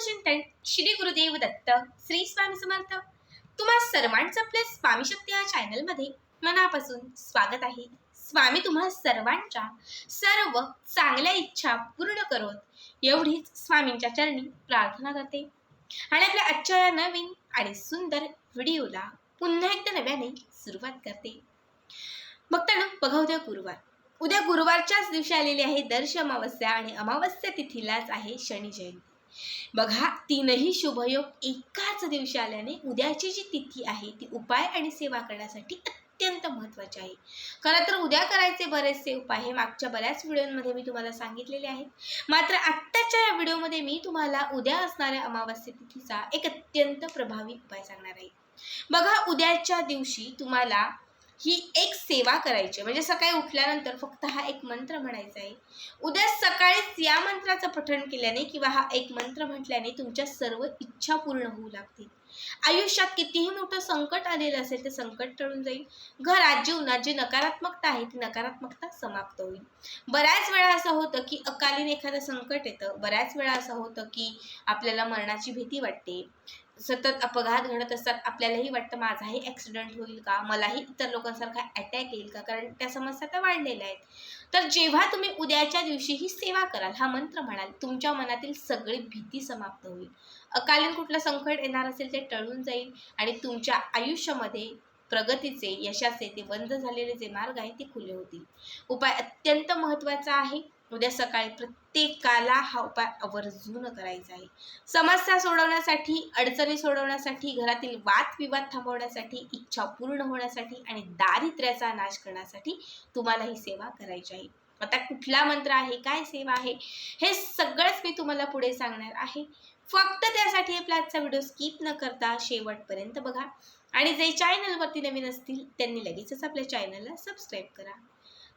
चिंतन श्री गुरुदेव दत्त श्री स्वामी समर्थ. तुम्हा सर्वांचं आपल्या स्वामी शक्ती या चॅनलमध्ये मनापासून स्वागत आहे. स्वामी तुम्हा सर्वांच्या सर्व चांगल्या इच्छा पूर्ण करोत. एवढीच स्वामींच्या चरणी प्रार्थना करते. आणि आपल्या आजच्या या नवीन आणि सुंदर व्हिडिओला पुन्हा एकदा नव्याने सुरुवात करते. बघताना बघा उद्या गुरुवार. उद्या गुरुवारच्याच दिवशी आलेली आहे दर्श अमावस्या आणि अमावस्या तिथीलाच आहे शनी जयंती. बघा तीनही शुभयोग एकाच दिवशी आल्याने उद्याची जी तिथी आहे ती उपाय आणि सेवा करण्यासाठी अत्यंत महत्त्वाची आहे. खरं तर उद्या करायचे बरेचसे उपाय हे मागच्या बऱ्याच व्हिडिओमध्ये मी तुम्हाला सांगितलेले आहेत. मात्र आत्ताच्या या व्हिडिओमध्ये मी तुम्हाला उद्या असणाऱ्या अमावस्या तिथीचा एक अत्यंत प्रभावी उपाय सांगणार आहे. बघा उद्याच्या दिवशी तुम्हाला ही एक सेवा करायची. आहे. म्हणजे सकाळी उठल्यानंतर फक्त हा एक मंत्र म्हणायचा आहे. उद्या सकाळीच या मंत्राचं पठण केल्याने किंवा हा एक मंत्र म्हटल्याने तुमच्या सर्व इच्छा पूर्ण होऊ लागतील. आयुष्यात कितीही मोठं संकट आलेलं असेल ते संकट टळून जाईल. घरात जीवनात जी नकारात्मकता आहे ती नकारात्मकता समाप्त होईल. बऱ्याच वेळा असं होतं की अकालीन एखादं संकट येतं. बऱ्याच वेळा असं होतं की आपल्याला मरणाची भीती वाटते. सतत अपघात घडत असतात आपल्यालाही वाटतं माझाही ॲक्सिडेंट होईल का? मलाही इतर लोकांसारखा अटॅक येईल का? कारण त्या समस्या तर वाढलेल्या आहेत. तर जेव्हा तुम्ही उद्याच्या दिवशी ही सेवा कराल हा मंत्र म्हणाल तुमच्या मनातील सगळी भीती समाप्त होईल. अकालीन कुठलं संकट येणार असेल ते टळून जाईल आणि तुमच्या आयुष्यामध्ये प्रगतीचे यशाचे ते बंद झालेले जे मार्ग आहेत ते खुले होतील. उपाय अत्यंत महत्त्वाचा आहे. उद्या सकाळी प्रत्येकाला हा उपाय आवर्जून करायचा आहे. समस्या सोडवण्यासाठी अडचणी सोडवण्यासाठी घरातील वादविवाद थांबवण्यासाठी इच्छा पूर्ण होण्यासाठी आणि दारिद्र्याचा नाश करण्यासाठी तुम्हाला ही सेवा करायची आहे. आता कुठला मंत्र आहे काय सेवा आहे हे सगळंच मी तुम्हाला पुढे सांगणार आहे. फक्त त्यासाठी आपला आजचा व्हिडिओ स्किप न करता शेवटपर्यंत बघा. आणि जे चॅनलवरती नवीन असतील त्यांनी लगेचच आपल्या चॅनलला सबस्क्राईब करा.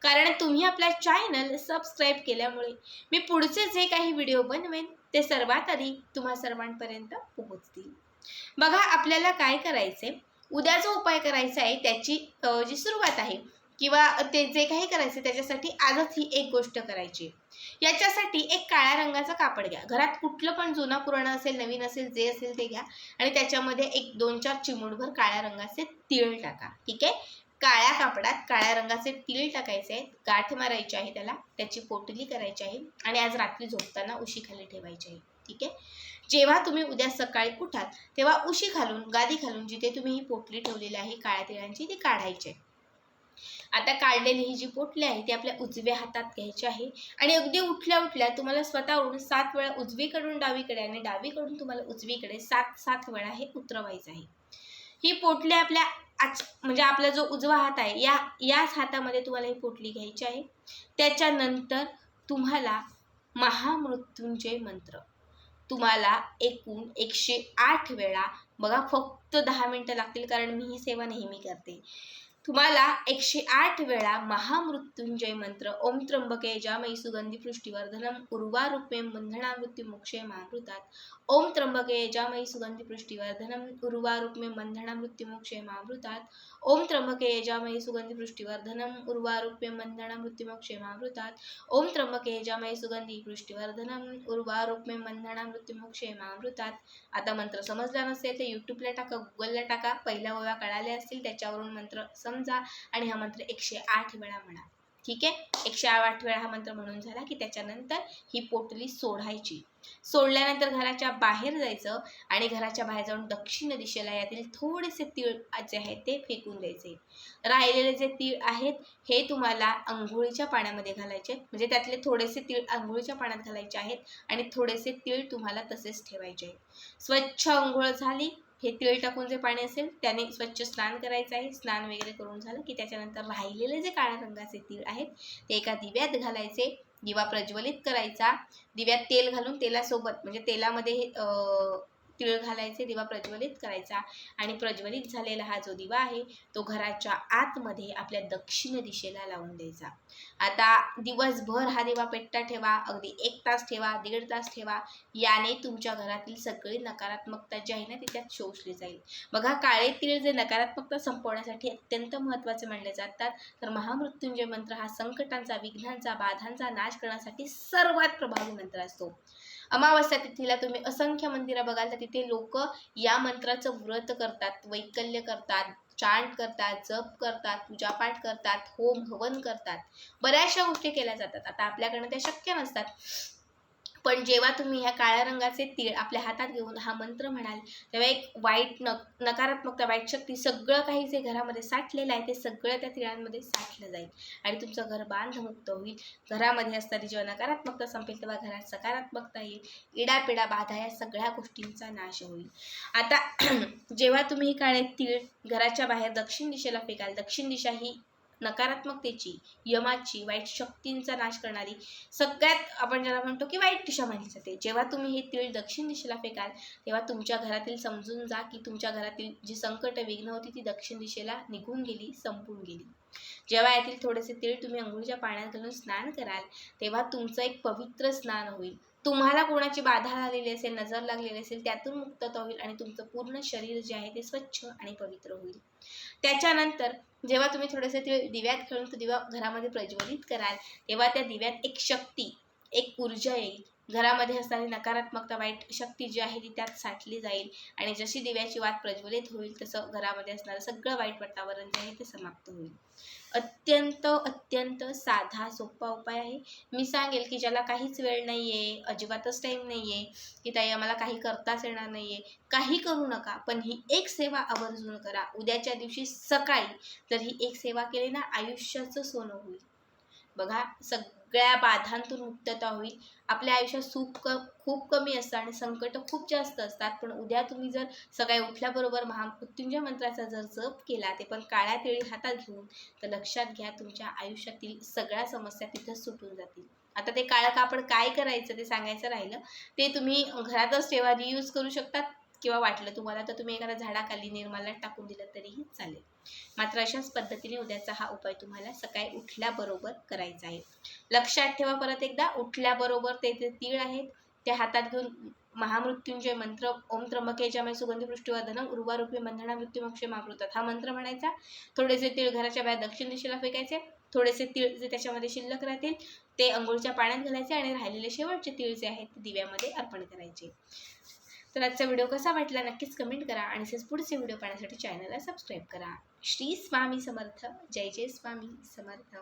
कारण तुम्ही आपला चॅनल सबस्क्राईब केल्यामुळे मी पुढचे जे काही व्हिडिओ बनवेन ते सर्वात आधी तुम्हा सर्वांपर्यंत पोहोचतील. बघा आपल्याला काय करायचं आहे उद्या जो उपाय करायचा आहे त्याची जी सुरुवात आहे किंवा ते जे काही करायचं त्याच्यासाठी आजच ही एक गोष्ट करायची आहे. याच्यासाठी एक काळ्या रंगाचं कापड घ्या. घरात कुठलं पण जुना पुराणं असेल नवीन असेल जे असेल ते घ्या. आणि त्याच्यामध्ये एक दोन चार चिमूटभर काळ्या रंगाचे तीळ टाका. ठीक आहे? काळ्या कापडात काळ्या रंगाचे तिळ टाकायचे आहेत. गाठ मारायची आहे त्याला. त्याची पोटली करायची आहे. आणि आज रात्री झोपताना उशी खाली ठेवायची आहे. ठीक आहे? जेव्हा तुम्ही उद्या सकाळी उठाल तेव्हा उशी घालून गादी घालून जिथे तुम्ही ही पोटली ठेवलेली आहे काळ्या तिळांची ती काढायची आहे. आता काढलेली ही जी पोटली आहे ती आपल्या उजव्या हातात घ्यायची आहे. आणि अगदी उठल्या उठल्या तुम्हाला स्वतःवरून सात वेळा उजवीकडून डावीकडे आणि डावीकडून तुम्हाला उजवीकडे सात सात वेळा हे उतरवायचं आहे. ही पोटली आपल्या आज म्हणजे आपला जो उजवा हात आहे या याच हातामध्ये तुम्हाला ही पोटली घ्यायची आहे. त्याच्यानंतर तुम्हाला महामृत्युंजय मंत्र. तुम्हाला एकूण एकशे आठ वेळा बघा फक्त दहा मिनटं लागतील कारण मी ही सेवा नेहमी करते. तुम्हाला एकशे आठ वेळा महामृत्युंजय मंत्र ओम त्र्यंबके जामयी सुगंधी पृष्टीवर्धनम उर्वारूपे बंधना मृत्यू मोक्षे मामृतात. ओम त्र्यंबके जामयी सुगंधी पृष्टीवर्धनम उर्वारूपे बंधना मृत्यू मोक्षे मामृतात. ओम त्र्यंबके यजामयी सुगंधी पृष्टीवर्धनम उर्वारूपे बंधना मृत्यू मोक्षे मामृतात. ओम त्र्यंबके यजामयी सुगंधी पृष्टीवर्धनम उर्वारूपे बंधना मृत्यू मोक्षे मामृतात. आता मंत्र समजला नसेल तर यूट्यूबला टाका गुगलला टाका. पहिल्या ओव्या कळाल्या असतील त्याच्यावरून मंत्र समजा. आणि हा मंत्र एकशे आठ वेळा म्हणा. ठीक आहे? एकशे आठ वेळा हा मंत्र म्हणून झाला की त्याच्यानंतर ही पोटली सोडायची. सोडल्यानंतर घराच्या बाहेर जायचं आणि घराच्या बाहेर जाऊन दक्षिण दिशेला यातील थोडेसे तीळ जे आहेत ते फेकून द्यायचे. राहिलेले जे तीळ आहेत हे तुम्हाला आंघोळीच्या पाण्यामध्ये घालायचे. म्हणजे त्यातले थोडेसे तीळ आंघोळीच्या पाण्यात घालायचे आहेत आणि थोडेसे तीळ तुम्हाला तसेच ठेवायचे आहेत. स्वच्छ आंघोळ झाली हे तेल टाकून जे पाणी असेल त्याने स्वच्छ स्नान करायचं आहे. स्नान वगैरे करून झालं की त्याच्यानंतर राहिलेले जे काळ्या रंगाचे तीळ आहेत ते एका दिव्यात घालायचे. दिवा प्रज्वलित करायचा. दिव्यात तेल घालून तेलासोबत म्हणजे तेलामध्ये हे, तिळ घालायचे दिवा प्रज्वलित करायचा आणि प्रज्वलित झालेला हा जो दिवा आहे तो घराच्या आतमध्ये आपल्या दक्षिण दिशेला लावून द्यायचा. आता दिवसभर हा दिवा पेटता ठेवा अगदी एक तास ठेवा दीड तास ठेवा याने तुमच्या घरातील सगळी नकारात्मकता जी आहे ना ती त्यात शोषली जाईल. बघा काळे तीळ जे नकारात्मकता संपवण्यासाठी अत्यंत महत्त्वाचे मानले जातात तर महामृत्युंजय मंत्र हा संकटांचा विघ्नांचा बाधांचा नाश करण्यासाठी सर्वात प्रभावी मंत्र असतो. अमावस्या तिथीला तुम्ही असंख्य मंदिरं बघाल तर तिथे लोक या मंत्राचं व्रत करतात वैकल्य करतात चांट करतात जप करतात पूजापाठ करतात होम हवन करतात. बऱ्याचशा गोष्टी केल्या जातात. आता आपल्याकडनं त्या शक्य नसतात. पण जेव्हा तुम्ही ह्या काळ्या रंगाचे तीळ आपल्या हातात घेऊन हा मंत्र म्हणाल तेव्हा एक वाईट न नकारात्मकता वाईट शक्ती सगळं काही जे घरामध्ये साठलेलं आहे ते सगळं त्या तिळांमध्ये साठलं जाईल. आणि तुमचं घर बांधमुक्त होईल. घरामध्ये असणारी जेव्हा नकारात्मकता संपेल तेव्हा घरात सकारात्मकता येईल. इडापिडा बाधा या सगळ्या गोष्टींचा नाश होईल. आता जेव्हा तुम्ही काळे तीळ घराच्या बाहेर दक्षिण दिशेला फेकाल दक्षिण दिशा ही नकारात्मकतेची यमाची वाईट शक्तींचा नाश करणारी सगळ्यात आपण ज्याला म्हणतो की वाईट दिशा मानली जाते. जेव्हा तुम्ही हे तीळ दक्षिण दिशेला फेकाल तेव्हा तुमच्या घरातील समजून जा की तुमच्या घरातील जी संकट विघ्न होती ती दक्षिण दिशेला निघून गेली संपून गेली. जेव्हा यातील थोडेसे तीळ तुम्ही अंघोळीच्या पाण्यात घालून स्नान कराल तेव्हा तुमचं एक पवित्र स्नान होईल. तुम्हाला कोणाची बाधा झालेली असेल नजर लागलेली असेल त्यातून मुक्तता होईल आणि तुमचं पूर्ण शरीर जे आहे ते स्वच्छ आणि पवित्र होईल. त्याच्यानंतर जेव्हा तुम्ही थोडेसे ते दिव्यात खेळून तो दिवा घरामध्ये प्रज्वलित कराल तेव्हा त्या दिव्यात एक शक्ती एक ऊर्जा येईल. घरामध्ये असणारी नकारात्मकता वाईट शक्ती जी आहे ती त्यात साठली जाईल. आणि जशी दिव्याची वात प्रज्वलित होईल तसं घरामध्ये असणारं सगळं वाईट वातावरण जे आहे ते समाप्त होईल. अत्यंत अत्यंत साधा सोपा उपाय आहे. मी सांगेल की ज्याला काहीच वेळ नाही आहे अजिबातच टाईम नाही आहे की ताई आम्हाला काही करताच येणार नाही आहे काही करू नका पण ही एक सेवा आवर्जून करा. उद्याच्या दिवशी सकाळी जर ही एक सेवा केली ना आयुष्याचं सोनं होईल. बघा सग सगळ्या बाधांतून मुक्तता होईल. आपल्या आयुष्यात सुख क खूप कमी असतं आणि संकट खूप जास्त असतात. पण उद्या तुम्ही जर सकाळी उठल्याबरोबर महामृत्युंजय मंत्राचा जर जप केला ते पण काळ्या तिळी हातात घेऊन तर लक्षात घ्या तुमच्या आयुष्यातील सगळ्या समस्या तिथंच सुटून जातील. आता ते काळं कापड काय करायचं ते सांगायचं राहिलं ते तुम्ही घरातच ठेवा रियूज करू शकतात. किंवा वाटलं तुम्हाला तर तुम्ही एखाद्या झाडाखाली निर्माल्यात टाकून दिलं तरीही चालेल. मात्र अशाच पद्धतीने उद्याचा हा उपाय तुम्हाला सकाळी उठल्याबरोबर करायचा आहे. लक्षात ठेवा परत एकदा उठल्याबरोबर ते जे तीळ आहेत ते हातात घेऊन महामृत्युंजय मंत्र ओम त्र्यंबकेच्या सुगंधी पृष्ठवर्धन उर्वारूपी बंधना मृत्युमक्ष मापृतात हा मंत्र म्हणायचा. थोडेसे तीळ घराच्या बाहेर दक्षिण दिशेला फेकायचे. थोडेसे तीळ जे त्याच्यामध्ये शिल्लक राहतील ते अंघोळच्या पाण्यात घालायचे आणि राहिलेले शेवटचे तीळ जे आहेत ते दिव्यामध्ये अर्पण करायचे. तर आजचा व्हिडिओ कसा वाटला नक्कीच कमेंट करा आणि तसेच पुढचे व्हिडिओ पाहण्यासाठी चॅनलला सबस्क्राईब करा. श्री स्वामी समर्थ. जय जय स्वामी समर्थ.